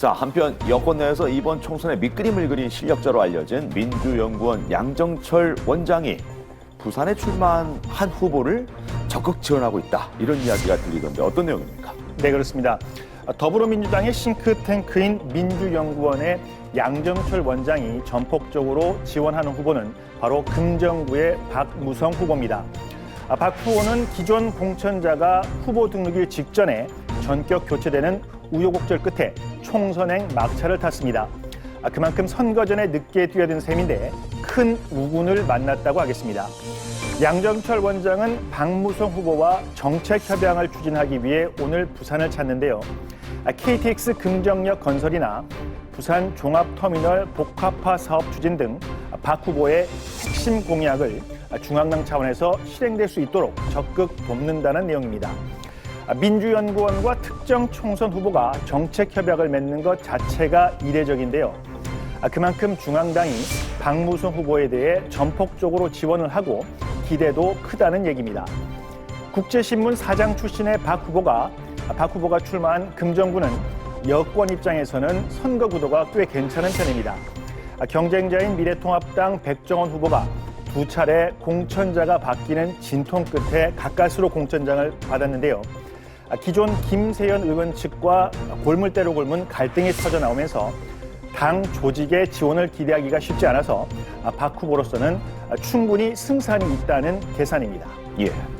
자, 한편 여권 내에서 이번 총선에 밑그림을 그린 실력자로 알려진 민주연구원 양정철 원장이 부산에 출마한 한 후보를 적극 지원하고 있다. 이런 이야기가 들리던데 어떤 내용입니까? 네, 그렇습니다. 더불어민주당의 싱크탱크인 민주연구원의 양정철 원장이 전폭적으로 지원하는 후보는 바로 금정구의 박무성 후보입니다. 아, 박 후보는 기존 공천자가 후보 등록일 직전에 전격 교체되는 우여곡절 끝에 총선행 막차를 탔습니다. 아, 그만큼 선거 전에 늦게 뛰어든 셈인데 큰 우군을 만났다고 하겠습니다. 양정철 원장은 박무성 후보와 정책 협약을 추진하기 위해 오늘 부산을 찾는데요. 아, KTX 금정역 건설이나 부산 종합터미널 복합화 사업 추진 등 박 후보의 핵심 공약을 중앙당 차원에서 실행될 수 있도록 적극 돕는다는 내용입니다. 아, 민주연구원과 특정 총선 후보가 정책 협약을 맺는 것 자체가 이례적인데요. 아, 그만큼 중앙당이 박무성 후보에 대해 전폭적으로 지원을 하고 기대도 크다는 얘기입니다. 국제신문 사장 출신의 박 후보가 박 후보가 출마한 금정구는 여권 입장에서는 선거 구도가 꽤 괜찮은 편입니다. 아, 경쟁자인 미래통합당 백정원 후보가 두 차례 공천자가 바뀌는 진통 끝에 가까스로 공천장을 받았는데요. 아, 기존 김세연 의원 측과 골물대로 골문 갈등이 터져 나오면서 당 조직의 지원을 기대하기가 쉽지 않아서 아, 박 후보로서는 충분히 승산이 있다는 계산입니다. 예.